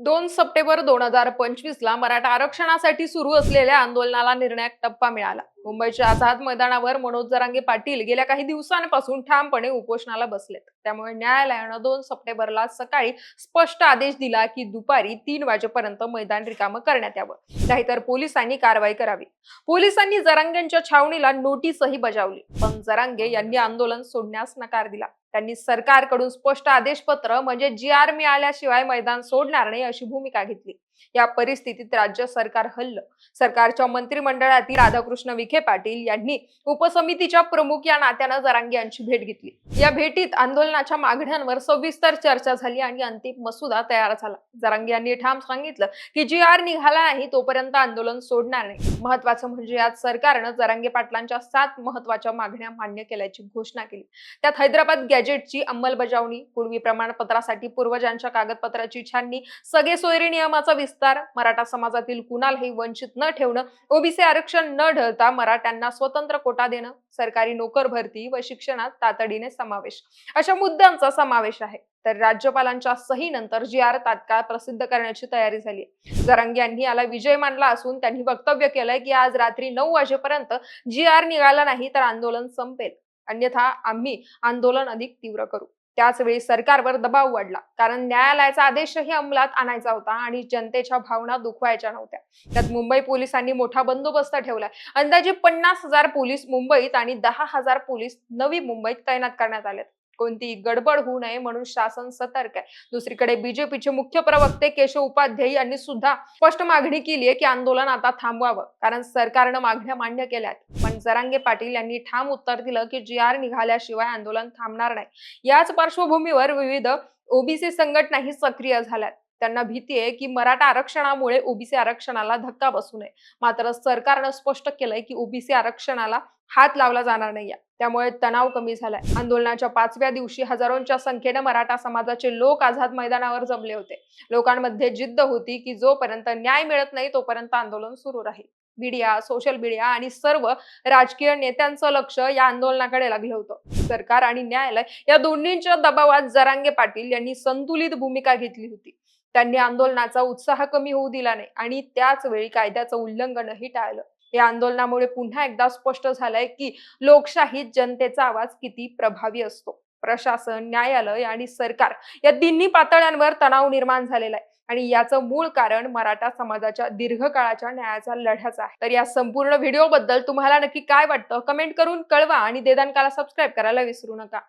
दोन सप्टेंबर दोन हजार पंचवीस ला मराठा आरक्षणासाठी सुरू असलेल्या आंदोलनाला निर्णायक टप्पा मिळाला. मुंबईच्या आझाद मैदानावर मनोज जरांगे पाटील गेल्या काही दिवसांपासून ठामपणे उपोषणाला बसलेत. त्यामुळे न्यायालयानं दोन सप्टेंबरला सकाळी स्पष्ट आदेश दिला की दुपारी तीन वाजेपर्यंत मैदान रिकामं करण्यात यावं. नाहीतर पोलिसांनी कारवाई करावी. पोलिसांनी जरांगेंच्या छावणीला नोटीसही बजावली. पण जरांगे यांनी आंदोलन सोडण्यास नकार दिला. त्यांनी सरकारकडून स्पष्ट आदेशपत्र म्हणजे जी आर मिळाल्याशिवाय मैदान सोडणार नाही अशी भूमिका घेतली. या परिस्थितीत राज्य सरकार हल्लं. सरकारच्या मंत्रिमंडळातील राधाकृष्ण विखे पाटील यांनी उपसमितीच्या प्रमुख या नात्यानं जरांगे यांची भेट घेतली. या भेटीत आंदोलनाच्या मागण्यांवर सविस्तर चर्चा झाली आणि अंतिम मसुदा तयार झाला. जरांगे यांनी ठाम सांगितलं की जी आर निघाला नाही तोपर्यंत आंदोलन सोडणार नाही. महत्वाचं म्हणजे आज सरकारनं जरांगे पाटलांच्या सात महत्त्वाच्या मागण्या मान्य केल्याची घोषणा केली. त्यात हैदराबाद गॅजेटची अंमलबजावणी पूर्वी प्रमाणपत्रासाठी पूर्वजांच्या कागदपत्राची छाननी सगळे सोयरी नियमाचा विस्तार मराठा समाजातील कुणालाही वंचित न ठेवणं ओबीसी आरक्षण न ढळता मराठ्यांना स्वतंत्र कोटा देणं सरकारी नोकर भरती व शिक्षणात तातडीने समावेश. अशा मुद्द्यांचा समावेश आहे. तर राज्यपालांच्या सहीनंतर जी आर तात्काळ प्रसिद्ध करण्याची तयारी झाली जरांगे यांनी याला विजय मानला असून त्यांनी वक्तव्य केलंय की आज रात्री नऊ वाजेपर्यंत जी आर निघाला नाही तर आंदोलन संपेल. अन्यथा आम्ही आंदोलन अधिक तीव्र करू. त्याचवेळी सरकारवर दबाव वाढला. कारण न्यायालयाचा आदेशही अंमलात आणायचा होता आणि जनतेच्या भावना दुखवायच्या नव्हत्या. त्यात मुंबई पोलिसांनी मोठा बंदोबस्त ठेवलाय अंदाजे पन्नास हजार पोलीस मुंबईत आणि दहा हजार पोलीस नवी मुंबईत तैनात करण्यात आलेत. कोणती गडबड होऊ नये म्हणून शासन सतर्क आहे. दुसरीकडे बीजेपीचे मुख्य प्रवक्ते केशव उपाध्याय यांनी सुद्धा स्पष्ट मागणी केली आहे की आंदोलन आता थांबवावं कारण सरकारनं मागण्या मान्य केल्यात पण जरांगे पाटील यांनी ठाम उत्तर दिलं की जी आर निघाल्याशिवाय आंदोलन थांबणार नाही. याच पार्श्वभूमीवर विविध ओबीसी संघटनाही सक्रिय झाल्यात. त्यांना भीती आहे की मराठा आरक्षणामुळे ओबीसी आरक्षणाला धक्का बसू नये. मात्र सरकारनं स्पष्ट केलंय की ओबीसी आरक्षणाला हात लावला जाणार नाही त्यामुळे तणाव कमी झालाय. आंदोलनाच्या पाचव्या दिवशी हजारोंच्या संख्येनं मराठा समाजाचे लोक आझाद मैदानावर जमले होते. लोकांमध्ये जिद्द होती की जोपर्यंत न्याय मिळत नाही तोपर्यंत आंदोलन सुरू राहील. मीडिया सोशल मीडिया आणि सर्व राजकीय नेत्यांचं लक्ष या आंदोलनाकडे लागलं होतं. सरकार आणि न्यायालय या दोन्हींच्या दबावात जरांगे पाटील यांनी संतुलित भूमिका घेतली होती. त्यांनी आंदोलनाचा उत्साह कमी होऊ दिला नाही आणि त्याच वेळी कायद्याचं उल्लंघनही टाळलं. या आंदोलनामुळे पुन्हा एकदा स्पष्ट झालंय की लोकशाहीत जनतेचा आवाज किती प्रभावी असतो. प्रशासन न्यायालय आणि सरकार या तिन्ही पातळ्यांवर तणाव निर्माण झालेला आहे. आणि याचं मूळ कारण मराठा समाजाच्या दीर्घकाळाच्या न्यायाचा लढ्याचा आहे. तर या संपूर्ण व्हिडिओ बद्दल तुम्हाला नक्की काय वाटतं? कमेंट करून कळवा आणि देदानकाला सबस्क्राईब करायला विसरू नका.